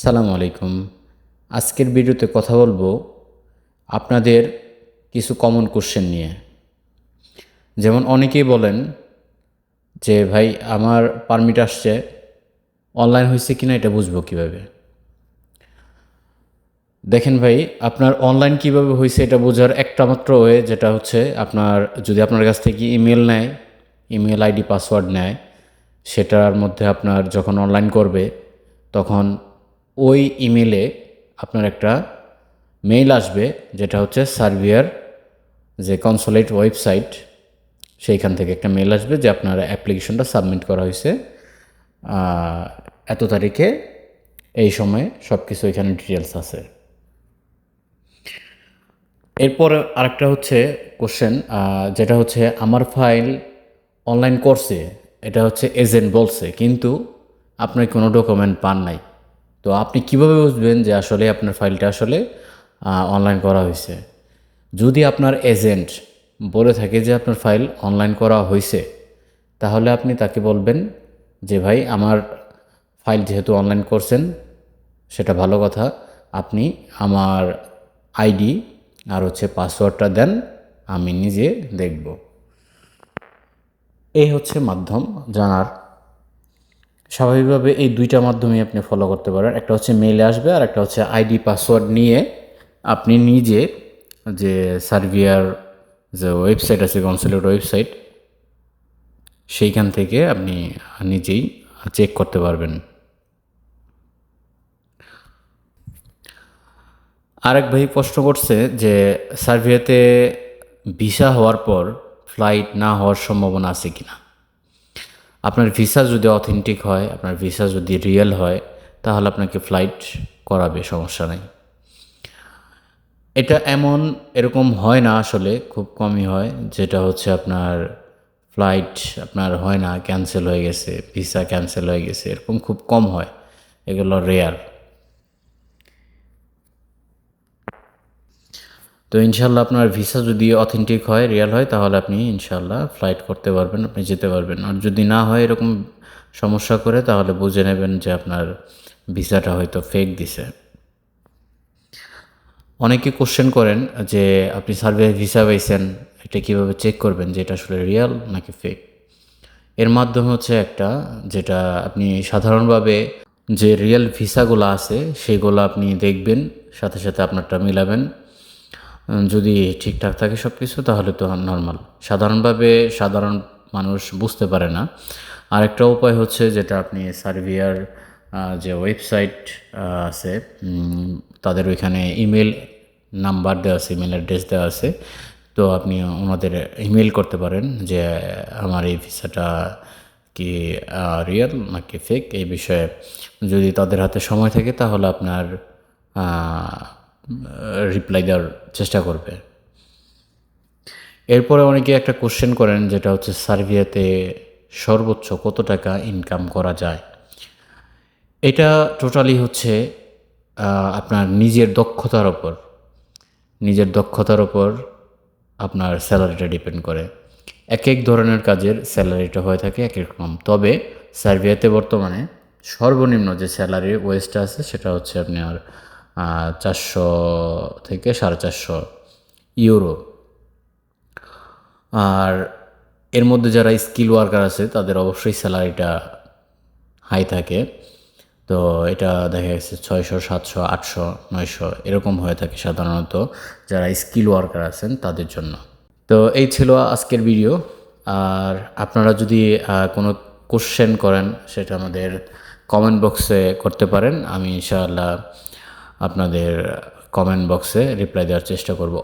আসসালামু আলাইকুম। আজকের ভিডিওতে কথা বলব আপনাদের কিছু কমন কোশ্চেন নিয়ে। যেমন অনেকেই বলেন যে, ভাই, আমার পারমিট আসছে অনলাইন হয়েছে কিনা এটা বুঝব কীভাবে? দেখেন ভাই, আপনার অনলাইন কীভাবে হয়েছে এটা বোঝার একটা মাত্র ওয়ে, যেটা হচ্ছে আপনার, যদি আপনার কাছ থেকে ইমেল নেয় ইমেল আইডি পাসওয়ার্ড নেয়, সেটার মধ্যে আপনার যখন অনলাইন করবে, তখন ওই ইমেলে আপনার একটা মেইল আসবে, যেটা হচ্ছে সার্ভিয়ার যে কনসোলেট ওয়েবসাইট সেইখান থেকে একটা মেল আসবে যে আপনার অ্যাপ্লিকেশনটা সাবমিট করা হয়েছে। এত তারিখে এই সময়ে সব কিছু এখানে ডিটেলস আছে। এরপর আরেকটা হচ্ছে কোশ্চেন যেটা হচ্ছে আমার ফাইল অনলাইন করছে এটা হচ্ছে এজেন্ট বলছে, কিন্তু আপনি কোনো ডকুমেন্ট পান নাই। তো আপনি কীভাবে বুঝবেন যে আসলে আপনার ফাইলটা আসলে অনলাইন করা হয়েছে? যদি আপনার এজেন্ট বলে থাকে যে আপনার ফাইল অনলাইন করা হয়েছে, তাহলে আপনি তাকে বলবেন যে, ভাই, আমার ফাইল যেহেতু অনলাইন করছেন, সেটা ভালো কথা। আপনি আমার আইডি আর হচ্ছে পাসওয়ার্ডটা দেন, আমি নিজে দেখব। এই হচ্ছে মাধ্যম জানার স্বাভাবিকভাবে এই দুইটা মাধ্যমে আপনি ফলো করতে পারেন। একটা হচ্ছে মেলে আসবে আর একটা হচ্ছে আইডি পাসওয়ার্ড নিয়ে আপনি নিজে যে সার্ভিয়ার যে ওয়েবসাইট আছে কনসুলেট ওয়েবসাইট সেইখান থেকে আপনি নিজেই চেক করতে পারবেন। আরেক ভাই প্রশ্ন করছে যে সার্ভিয়াতে ভিসা হওয়ার পর ফ্লাইট না হওয়ার সম্ভাবনা আছে কিনা? আপনার ভিসা যদি অথেন্টিক হয়, আপনার ভিসা যদি রিয়েল হয়, তাহলে আপনাকে ফ্লাইট করাবে, সমস্যা নাই। এটা এমন এরকম হয় না আসলে, খুব কমই হয়, যেটা হচ্ছে আপনার ফ্লাইট আপনার হয় না ক্যান্সেল হয়ে গেছে, ভিসা ক্যান্সেল হয়ে গেছে, এরকম খুব কম হয়। এগুলো রেয়ার তো ইনশাল্লাহ আপনার ভিসা যদি অথেন্টিক হয় রিয়েল হয়, তাহলে আপনি ইনশাল্লাহ ফ্লাইট করতে পারবেন, আপনি যেতে পারবেন। আর যদি না হয় এরকম সমস্যা করে, তাহলে বুঝে নেবেন যে আপনার ভিসাটা হয়তো ফেক দিছে। অনেকে কোশ্চেন করেন যে আপনি সার্ভে ভিসা পাইছেন, এটা কীভাবে চেক করবেন যে এটা আসলে রিয়েল নাকি ফেক এর মাধ্যমে হচ্ছে একটা যেটা আপনি সাধারণভাবে যে রিয়েল ভিসাগুলো আছে, সেগুলো আপনি দেখবেন, সাথে সাথে আপনারটা মিলাবেন। যদি ঠিকঠাক থাকে সব কিছু তাহলে তো নর্মাল সাধারণভাবে সাধারণ মানুষ বুঝতে পারে না। আরেকটা উপায় হচ্ছে যেটা আপনি সার্ভিয়ার যে ওয়েবসাইট আছে তাদের ওইখানে ইমেল নাম্বার দেওয়া আছে ইমেল অ্যাড্রেস দেওয়া আছে। তো আপনি ওনাদের ইমেল করতে পারেন যে, আমার এই ভিসাটা কি রিয়েল নাকি ফেক এই বিষয়ে। যদি তাদের হাতে সময় থাকে, তাহলে আপনার রিপ্লাই দেওয়ার চেষ্টা করবে। এরপরে অনেকে একটা কোশ্চেন করেন যেটা হচ্ছে সার্ভিয়াতে সর্বোচ্চ কত টাকা ইনকাম করা যায়? এটা টোটালি হচ্ছে আপনার নিজের দক্ষতার ওপর। নিজের দক্ষতার ওপর আপনার স্যালারিটা ডিপেন্ড করে। এক এক ধরনের কাজের স্যালারিটা হয়ে থাকে এক এক রকম। তবে সার্ভিয়াতে বর্তমানে সর্বনিম্ন যে স্যালারি ওয়েস্টটা আছে, সেটা হচ্ছে আপনার চারশো থেকে সাড়ে চারশো ইউরো। আর এর মধ্যে যারা স্কিল ওয়ার্কার আছে, তাদের অবশ্যই স্যালারিটা হাই থাকে। তো এটা দেখা গেছে ছয়শো, সাতশো, আটশো, নয়শো, এরকম হয়ে থাকে সাধারণত যারা স্কিল ওয়ার্কার আছেন তাদের জন্য। তো এই ছিল আজকের ভিডিও। আর আপনারা যদি কোনো কোশ্চেন করেন, সেটা আমাদের কমেন্ট বক্সে করতে পারেন। আমি ইনশাআল্লাহ আপনাদের কমেন্ট বক্সে রিপ্লাই দেওয়ার চেষ্টা করব।